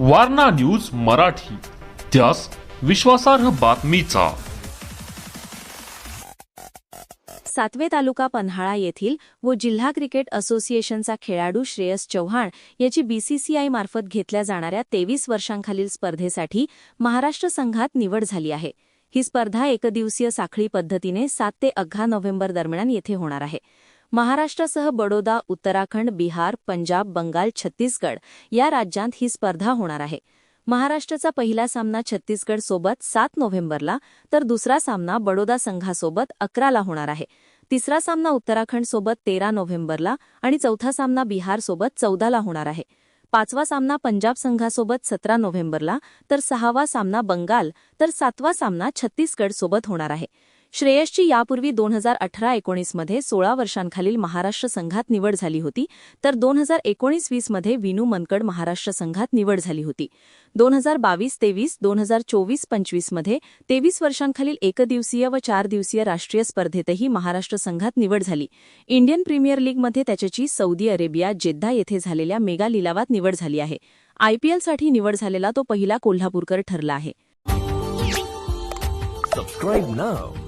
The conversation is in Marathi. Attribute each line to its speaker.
Speaker 1: वारणा न्यूज मराठी त्यास विश्वासार्ह बातमीचा.
Speaker 2: सातवे तालुका पन्हाळा येथील व जिल्हा क्रिकेट असोसिएशनचा खेळाडू श्रेयस चव्हाण याची बीसीसीआय मार्फत घेतल्या जाणाऱ्या तेवीस वर्षांखालील स्पर्धेसाठी महाराष्ट्र संघात निवड झाली आहे. ही स्पर्धा एकदिवसीय साखळी पद्धतीने सात ते अकरा नोव्हेंबर दरम्यान येथे होणार आहे. महाराष्ट्रासह बडोदा उत्तराखंड बिहार पंजाब बंगाल छत्तीसगड या राज्यांत ही स्पर्धा होणार आहे. महाराष्ट्राचा पहिला सामना छत्तीसगड सोबत सात नोव्हेंबरला तर दुसरा सामना बडोदा संघासोबत अकराला होणार आहे. तिसरा सामना उत्तराखंड सोबत तेरा नोव्हेंबरला आणि चौथा सामना बिहार सोबत चौदाला होणार आहे. पाचवा सामना पंजाब संघासोबत सतरा नोव्हेंबरला तर सहावा सामना बंगाल तर सातवा सामना छत्तीसगड सोबत होणार आहे. श्रेयसची यापूर्वी दोन हजार अठरा एकोणीसमध्ये सोळा वर्षांखालील महाराष्ट्र संघात निवड झाली होती तर दोन हजार एकोणीस वीसमध्ये विनू मनकड महाराष्ट्र संघात निवड झाली होती. दोन हजार बावीस तेवीस दोन हजार चोवीस पंचवीसमध्ये तेवीस वर्षांखालील एकदिवसीय व चार दिवसीय राष्ट्रीय स्पर्धेतही महाराष्ट्र संघात निवड झाली. इंडियन प्रीमियर लीगमध्ये त्याच्याची सौदी अरेबिया जेद्दा येथे झालेल्या मेगा लिलावात निवड झाली आहे. आयपीएलसाठी निवड झालेला तो पहिला कोल्हापूरकर ठरला आहे.
Speaker 3: Subscribe now.